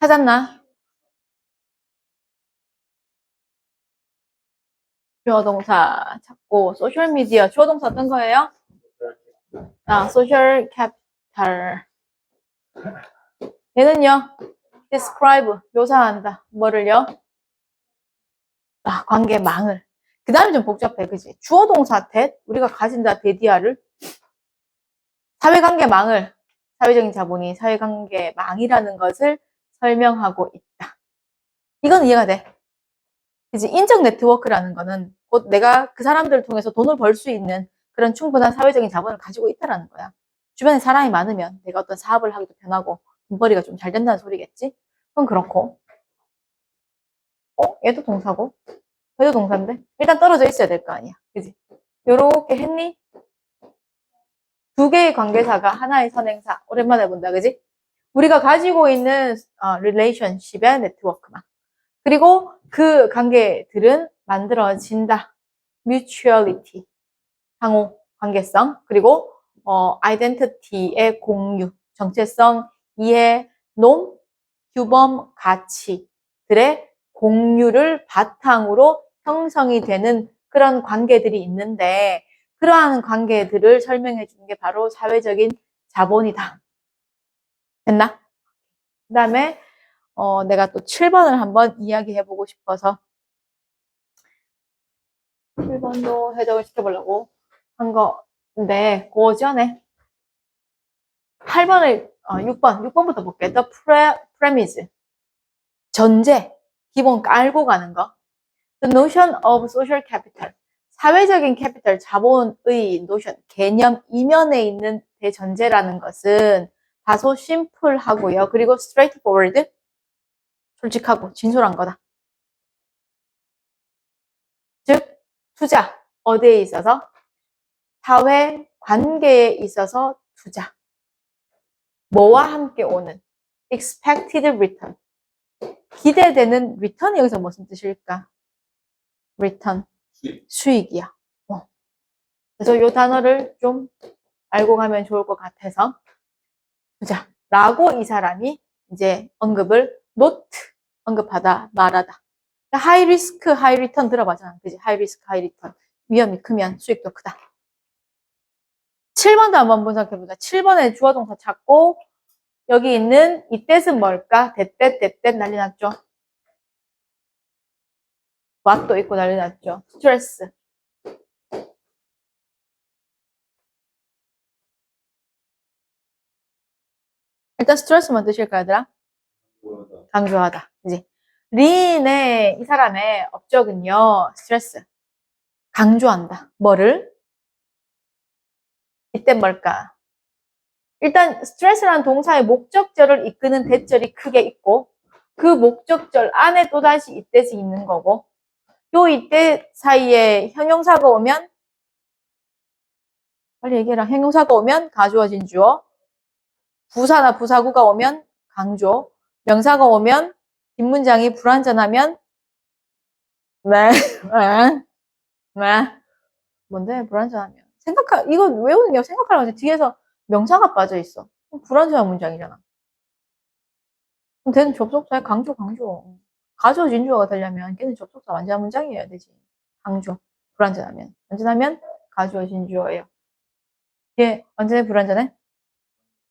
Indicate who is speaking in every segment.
Speaker 1: 찾았나? 주어 동사 찾고 소셜 미디어 주어 동사 어떤 거예요? 아, 소셜 캐피탈. 얘는요. describe 묘사한다. 뭐를요? 아, 관계망을. 그 다음에 좀 복잡해, 그지? 주어 동사 that 우리가 가진다 데디아를 사회관계망을 사회적인 자본이 사회관계망이라는 것을 설명하고 있다. 이건 이해가 돼. 그지? 인적 네트워크라는 거는 곧 내가 그 사람들을 통해서 돈을 벌 수 있는 그런 충분한 사회적인 자본을 가지고 있다라는 거야. 주변에 사람이 많으면 내가 어떤 사업을 하기도 편하고 돈벌이가 좀 잘 된다는 소리겠지? 그건 그렇고. 어? 얘도 동사고? 얘도 동사인데? 일단 떨어져 있어야 될 거 아니야. 그지? 요렇게 했니? 두 개의 관계사가 하나의 선행사. 오랜만에 본다. 그지? 우리가 가지고 있는 어, relationship의 네트워크만. 그리고 그 관계들은 만들어진다. mutuality. 상호 관계성. 그리고 어, identity의 공유. 정체성, 이해, 논, 규범, 가치들의 공유를 바탕으로 형성이 되는 그런 관계들이 있는데 그러한 관계들을 설명해 주는 게 바로 사회적인 자본이다. 됐나? 그 다음에 어, 내가 또 7번을 한번 이야기해 보고 싶어서 7번도 해석을 시켜보려고 한 건데 그 전에 8번을 어, 6번 6번부터 볼게요. The pre, premise 전제 기본 깔고 가는 거. The notion of social capital 사회적인 캐피탈 자본의 노션 개념 이면에 있는 대전제라는 것은 다소 심플하고요. 그리고 straightforward 솔직하고 진솔한 거다. 즉 투자 어디에 있어서 사회 관계에 있어서 투자 뭐와 함께 오는 expected return 기대되는 return이 여기서 무슨 뜻일까? return
Speaker 2: 수익.
Speaker 1: 수익이야. 어. 그래서 이 단어를 좀 알고 가면 좋을 것 같아서 투자라고 이 사람이 이제 언급을 not 언급하다 말하다. 하이 리스크 하이 리턴 들어봤잖아. 그지? 하이 리스크 하이 리턴. 위험이 크면 수익도 크다. 7번도 한번 분석해보자. 7번에 주어 동사 찾고 여기 있는 이 뜻은 뭘까? 대때 대때 난리 났죠. 왓도 있고 난리 났죠. 스트레스. 일단 스트레스만 드실까 얘들아? 강조하다. 그지? 린의 이 사람의 업적은요. 스트레스. 강조한다. 뭐를? 이때 뭘까? 일단 스트레스라는 동사의 목적절을 이끄는 대절이 크게 있고 그 목적절 안에 또다시 이때시 있는 거고 요 이때 사이에 형용사가 오면 빨리 얘기해라. 형용사가 오면 가주어진 주어 부사나 부사구가 오면 강조 명사가 오면 뒷문장이 불완전하면 네, 네, 네. 뭔데? 불완전하면. 생각하 이거 외우는 게 생각하라고 하지. 뒤에서 명사가 빠져 있어. 불완전한 문장이잖아. 그럼 걔는 접속사에 강조 강조. 가져진 주어가 되려면 걔는 접속사 완전한 문장이어야 되지. 강조 불완전하면. 완전하면 가져진 주어예요. 얘 완전히 불완전해?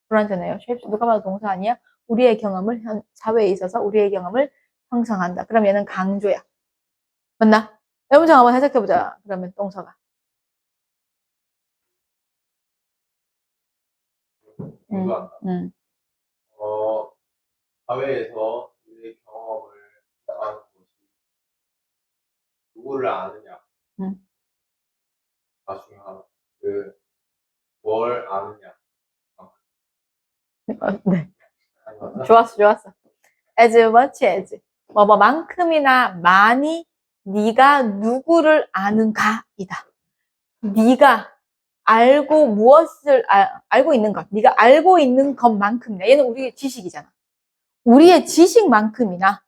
Speaker 1: 불완전해요 쉐입 누가 봐도 동사 아니야? 우리의 경험을 현 사회에 있어서 우리의 경험을 형성한다. 그럼 얘는 강조야. 맞나? 이 문장 한번 해석해보자. 그러면 동서가. 음,
Speaker 2: 뭔가
Speaker 1: 음.
Speaker 2: 어 사회에서 우리의 경험을 하는 것이 누구를 아느냐.
Speaker 1: 음.
Speaker 2: 가 중요하다. 그 뭘 아느냐.
Speaker 1: 어, 네. 좋았어, 좋았어. as much as. 뭐뭐만큼이나 많이 네가 누구를 아는가이다. 네가 알고 무엇을 아- 알고 있는 것, 네가 알고 있는 것만큼이나 얘는 우리의 지식이잖아. 우리의 지식만큼이나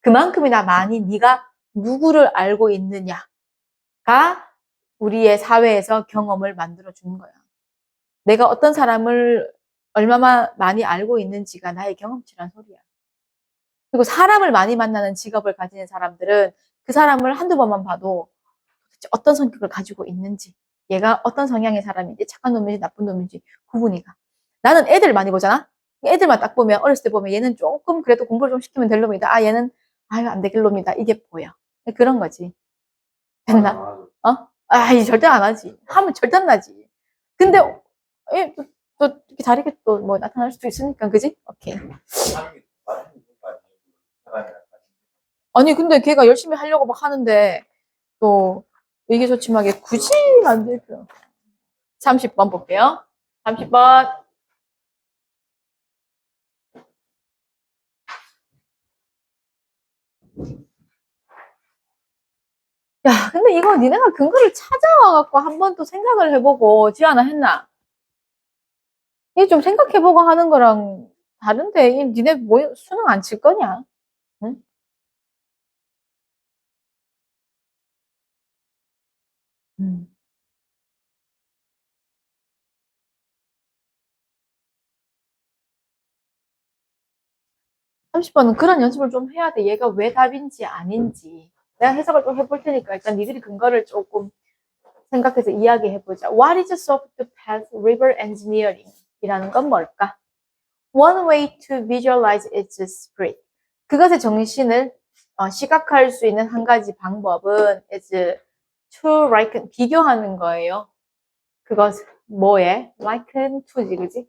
Speaker 1: 그만큼이나 많이 네가 누구를 알고 있느냐가 우리의 사회에서 경험을 만들어 주는 거야. 내가 어떤 사람을 얼마나 많이 알고 있는지가 나의 경험치란 소리야. 그리고 사람을 많이 만나는 직업을 가지는 사람들은 그 사람을 한두 번만 봐도 도대체 어떤 성격을 가지고 있는지, 얘가 어떤 성향의 사람인지, 착한 놈인지 나쁜 놈인지 구분이 가. 나는 애들 많이 보잖아? 애들만 딱 보면, 어렸을 때 보면 얘는 조금 그래도 공부를 좀 시키면 될 놈이다. 아, 얘는, 아유, 안 되길 놈이다. 이게 보여. 그런 거지. 됐나?
Speaker 2: 아,
Speaker 1: 아, 이 절대 안 하지. 하면 절대 안 나지. 근데, 예, 또, 또 이렇게 다르게 또 뭐 나타날 수도 있으니까, 그지? 오케이. 아니, 근데 걔가 열심히 하려고 막 하는데, 또, 의기소침하게 굳이 안 되죠. 30번 볼게요. 30번. 야, 근데 이거 니네가 근거를 찾아와갖고 한 번 또 생각을 해보고, 지아나 했나? 이게 좀 생각해보고 하는 거랑 다른데, 이 니네 뭐, 수능 안 칠 거냐? 응? 음. 30번은 그런 연습을 좀 해야 돼. 얘가 왜 답인지 아닌지. 내가 해석을 좀 해볼 테니까 일단 니들이 근거를 조금 생각해서 이야기해보자. What is soft path river engineering? 이라는 건 뭘까? One way to visualize its spirit. 그것의 정신을 어, 시각화할 수 있는 한 가지 방법은 is to liken, 비교하는 거예요. 그것 뭐에? liken to지, 그지?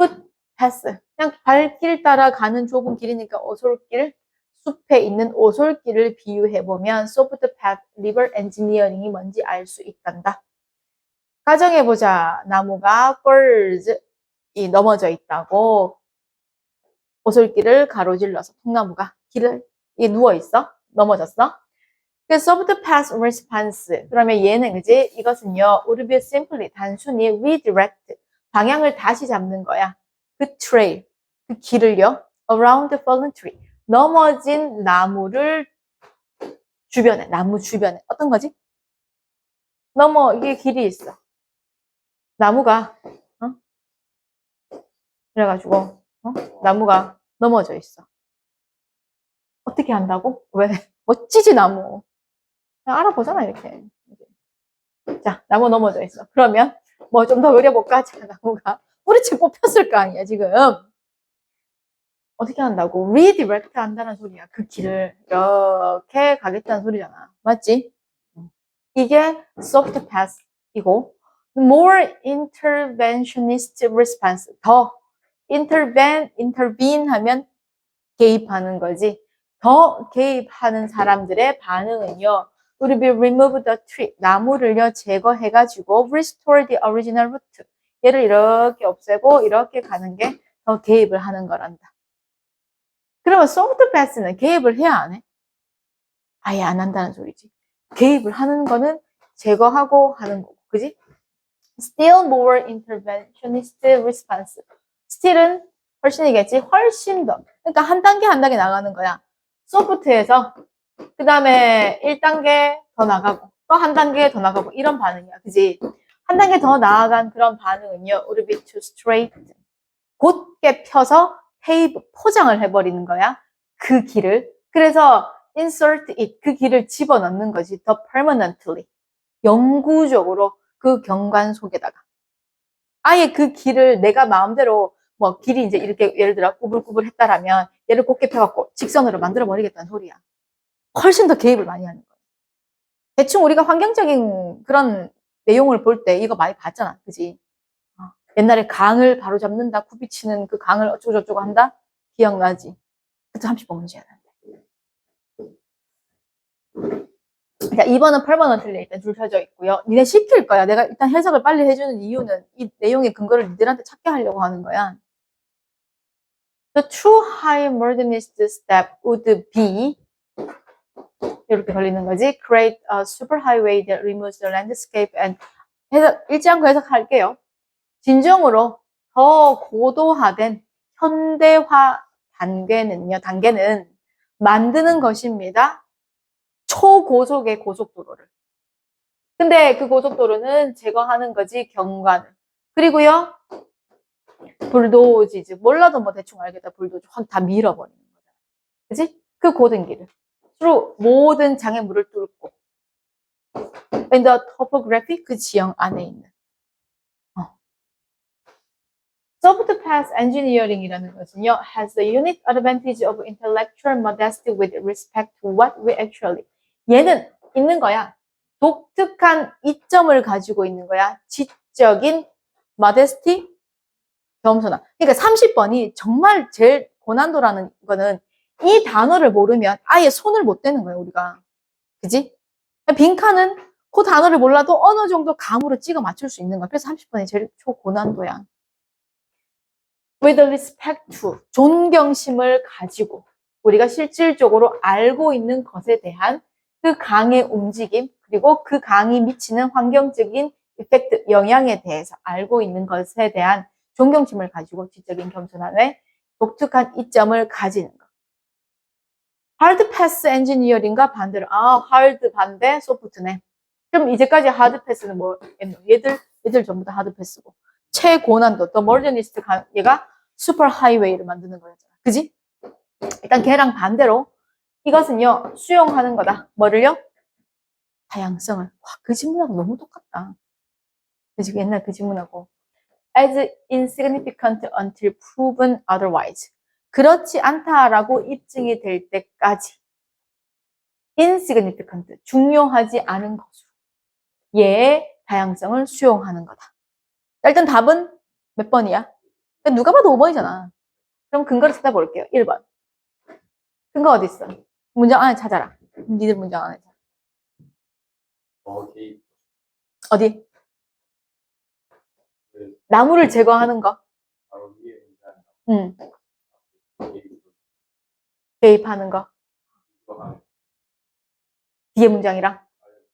Speaker 1: footpath. 그냥 발길 따라 가는 좁은 길이니까 오솔길, 숲에 있는 오솔길을 비유해보면 soft path river engineering이 뭔지 알 수 있단다. 가정해보자. 나무가 birds, 이 넘어져 있다고 오솔길을 가로질러서 통나무가 길을 이 누워 있어 넘어졌어. 그 soft path response 그러면 얘는 그지 이것은요 would be simply 단순히 redirect 방향을 다시 잡는 거야. 그 trail 그 길을요 around the fallen tree 넘어진 나무를 주변에 나무 주변에 어떤 거지? 넘어 이게 길이 있어. 나무가 어? 그래가지고 어? 나무가 넘어져 있어. 어떻게 한다고? 왜? 멋지지 나무. 알아보잖아 이렇게. 자 나무 넘어져 있어. 그러면 뭐 좀 더 그려볼까? 자 나무가 뿌리채 뽑혔을 거 아니야 지금. 어떻게 한다고? redirect 한다는 소리야. 그 길을 이렇게 가겠다는 소리잖아. 맞지? 이게 soft path이고 more interventionist response 더 intervene, intervene 하면 개입하는 거지. 더 개입하는 사람들의 반응은요. would be remove the tree. 나무를요, 제거해가지고 restore the original root. 얘를 이렇게 없애고 이렇게 가는 게 더 개입을 하는 거란다. 그러면 soft path는 개입을 해야 안 해? 아예 안 한다는 소리지. 개입을 하는 거는 제거하고 하는 거고, 그지? Still more interventionist response. still은 훨씬이겠지? 훨씬 더. 그러니까 한 단계 한 단계 나가는 거야. 소프트에서 그 다음에 1단계 더 나가고 또 한 단계 더 나가고 이런 반응이야. 그지? 한 단계 더 나아간 그런 반응은요. would be to straight. 곧게 펴서 pave, 포장을 해버리는 거야. 그 길을. 그래서 insert it, 그 길을 집어넣는 거지. 더 permanently. 영구적으로 그 경관 속에다가. 아예 그 길을 내가 마음대로 뭐 길이 이제 이렇게 예를 들어 꾸불꾸불 했다라면 얘를 곧게 펴갖고 직선으로 만들어 버리겠다는 소리야. 훨씬 더 개입을 많이 하는 거야. 대충 우리가 환경적인 그런 내용을 볼 때 이거 많이 봤잖아. 그지? 어, 옛날에 강을 바로 잡는다, 굽이치는 그 강을 어쩌고저쩌고 한다? 기억나지? 그때 30번 문제야. 자, 2번은 8번은 틀려 일단 줄 펴져 있고요. 니네 시킬 거야. 내가 일단 해석을 빨리 해주는 이유는 이 내용의 근거를 니들한테 찾게 하려고 하는 거야. The true high modernist step would be 이렇게 걸리는 거지. Create a superhighway that removes the landscape and 해석, 읽지 않고 해석할게요. 진정으로 더 고도화된 현대화 단계는요, 단계는 만드는 것입니다. 초고속의 고속도로를. 근데 그 고속도로는 제거하는 거지, 경관을. 그리고요, 불도지즈. 몰라도 뭐 대충 알겠다. 불도지. 확 다 밀어버리는 거잖아. 그지? 그 고든 길을. 주로 모든 장애물을 뚫고. in the topography, 그 지형 안에 있는. 어. Soft path engineering이라는 것은요, has the unique advantage of intellectual modesty with respect to what we actually. 얘는 있는 거야. 독특한 이점을 가지고 있는 거야. 지적인 modesty, 겸손함. 그러니까 30번이 정말 제일 고난도라는 거는 이 단어를 모르면 아예 손을 못 대는 거예요, 우리가. 그지? 빈칸은 그 단어를 몰라도 어느 정도 감으로 찍어 맞출 수 있는 거야. 그래서 30번이 제일 초고난도야. with respect to, 존경심을 가지고 우리가 실질적으로 알고 있는 것에 대한 그 강의 움직임, 그리고 그 강이 미치는 환경적인 이펙트, 영향에 대해서 알고 있는 것에 대한 존경심을 가지고 지적인 겸손함에 독특한 이점을 가지는 것. 하드 패스 엔지니어링과 반대로, 아, 하드 반대, 소프트네. 그럼 이제까지 하드 패스는 뭐, 얘들, 얘들 전부 다 하드 패스고. 최고난도, 더 머저니스트, 얘가 슈퍼 하이웨이를 만드는 거였잖아. 그지? 일단 걔랑 반대로 이것은요, 수용하는 거다. 뭐를요? 다양성을. 와, 그 질문하고 너무 똑같다. 그지? 옛날 그 질문하고. as insignificant until proven otherwise. 그렇지 않다라고 입증이 될 때까지 insignificant, 중요하지 않은 것으로 얘의 다양성을 수용하는 거다. 자, 일단 답은 몇 번이야? 그러니까 누가 봐도 5번이잖아. 그럼 근거를 찾아볼게요. 1번. 근거 어디 있어? 문장 안에 찾아라. 니들 문장 안에. 찾아.
Speaker 2: 어, 개입.
Speaker 1: 어디? 나무를 제거하는 거.
Speaker 2: 바로 위에 문장.
Speaker 1: 응.
Speaker 2: 개입.
Speaker 1: 개입하는 거.
Speaker 2: 이거.
Speaker 1: 뒤에 문장이랑.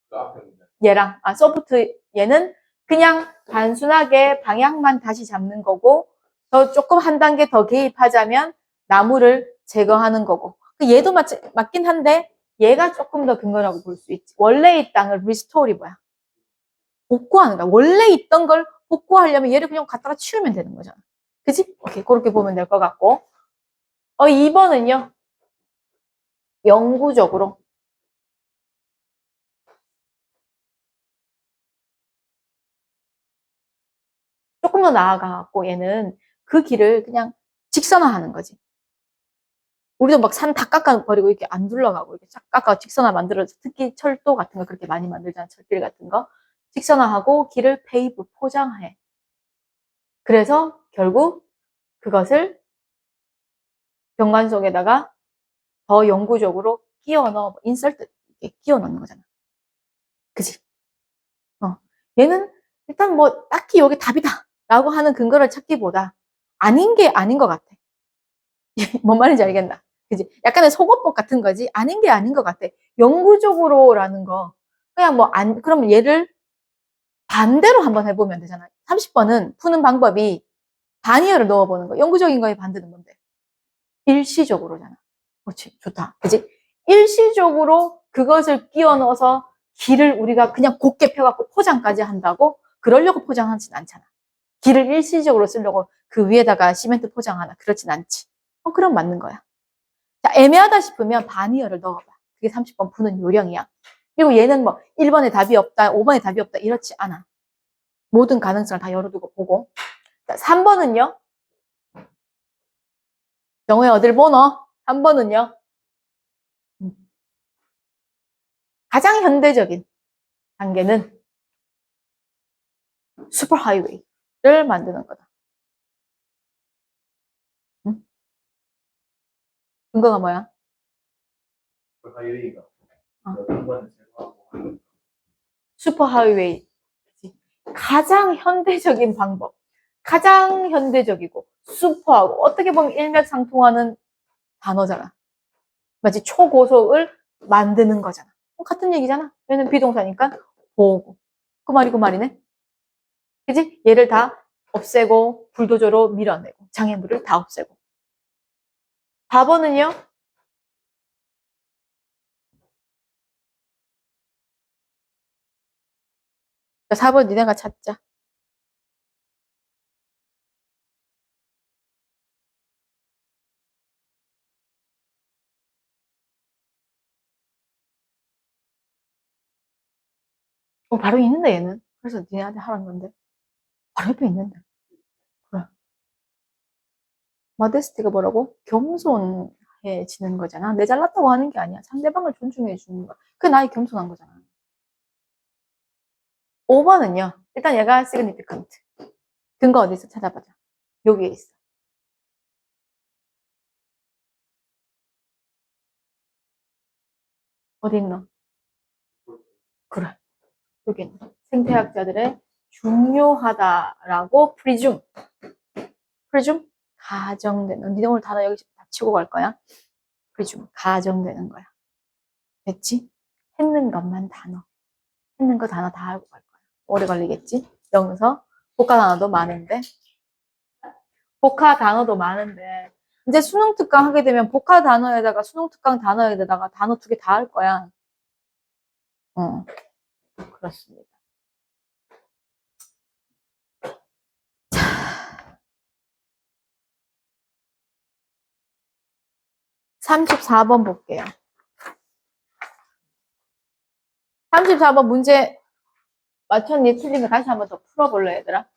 Speaker 2: 그 앞에 문장.
Speaker 1: 얘랑. 아, 소프트 얘는 그냥 단순하게 방향만 다시 잡는 거고, 더 조금 한 단계 더 개입하자면 나무를 제거하는 거고. 그 얘도 맞, 맞긴 한데, 얘가 조금 더 근거라고 볼 수 있지. 원래의 땅을 리스토리 뭐야? 복구하는 거야. 원래 있던 걸 복구하려면 얘를 그냥 갖다가 치우면 되는 거잖아. 그지? 오케이. 그렇게 보면 될 것 같고. 어, 2번은요. 영구적으로. 조금 더 나아가갖고 얘는 그 길을 그냥 직선화하는 거지. 우리도 막 산 다 깎아버리고 이렇게 안 둘러가고 이렇게 쫙 깎아 직선화 만들어서 특히 철도 같은 거 그렇게 많이 만들잖아. 철길 같은 거. 직선화하고 길을 페이브 포장해. 그래서 결국 그것을 경관 속에다가 더 영구적으로 끼워 넣어, 인설트, 이렇게 끼워 넣는 거잖아. 그지? 어. 얘는 일단 뭐 딱히 여기 답이다. 라고 하는 근거를 찾기보다 아닌 게 아닌 것 같아. 뭔 말인지 알겠나? 그지? 약간의 속어법 같은 거지. 아닌 게 아닌 것 같아. 영구적으로라는 거. 그냥 뭐 안, 그러면 얘를 반대로 한번 해보면 되잖아. 30번은 푸는 방법이 단위어를 넣어보는 거. 영구적인 거의 반대는 뭔데? 일시적으로잖아. 그렇지. 좋다. 그지? 일시적으로 그것을 끼워 넣어서 길을 우리가 그냥 곱게 펴갖고 포장까지 한다고? 그러려고 포장하진 않잖아. 길을 일시적으로 쓰려고 그 위에다가 시멘트 포장하나. 그렇진 않지. 어, 그럼 맞는 거야. 자, 애매하다 싶으면 반이어를 넣어봐. 그게 30번 푸는 요령이야. 그리고 얘는 뭐 1번에 답이 없다, 5번에 답이 없다 이렇지 않아. 모든 가능성을 다 열어두고 보고. 자, 3번은요. 정우야 어딜 보노? 3번은요. 가장 현대적인 단계는 슈퍼하이웨이를 만드는 거다. 근거가 뭐야?
Speaker 2: 그 하이웨이가.
Speaker 1: 어.
Speaker 2: 제거하고 하는.
Speaker 1: 슈퍼 하이웨이. 가장 현대적인 방법. 가장 현대적이고 슈퍼하고 어떻게 보면 일맥상통하는 단어잖아. 마치 초고속을 만드는 거잖아. 어, 같은 얘기잖아. 얘는 비동사니까 보고. 그 말이 그 말이네. 그지? 얘를 다 없애고 불도저로 밀어내고 장애물을 다 없애고. 4번은요? 4번 그러니까 니네가 찾자. 어, 바로 있는데 얘는. 그래서 니네한테 하라는 건데. 바로 옆에 있는데. 마데스티가 뭐라고? 겸손해지는 거잖아. 내 잘났다고 하는 게 아니야. 상대방을 존중해 주는 거야. 그 나의 겸손한 거잖아. 5번은요. 일단 얘가 significant. 근거 어디 있어? 찾아보자. 여기에 있어. 어디 있노? 그래. 여기 있네. 생태학자들의 중요하다라고 presume. presume? 가정되는. 니네 오늘 단어 여기 다 치고 갈 거야. presume. 가정되는 거야. 됐지? 했는 것만 단어. 했는 거 단어 다 알고 갈 거야. 오래 걸리겠지? 영서. 복화 단어도 많은데. 복화 단어도 많은데. 이제 수능 특강 하게 되면 복화 단어에다가 수능 특강 단어에다가 단어 두 개 다 할 거야. 어. 그렇습니다. 34번 볼게요. 34번 문제 맞췄니? 거 다시 한번 더 풀어볼래, 얘들아?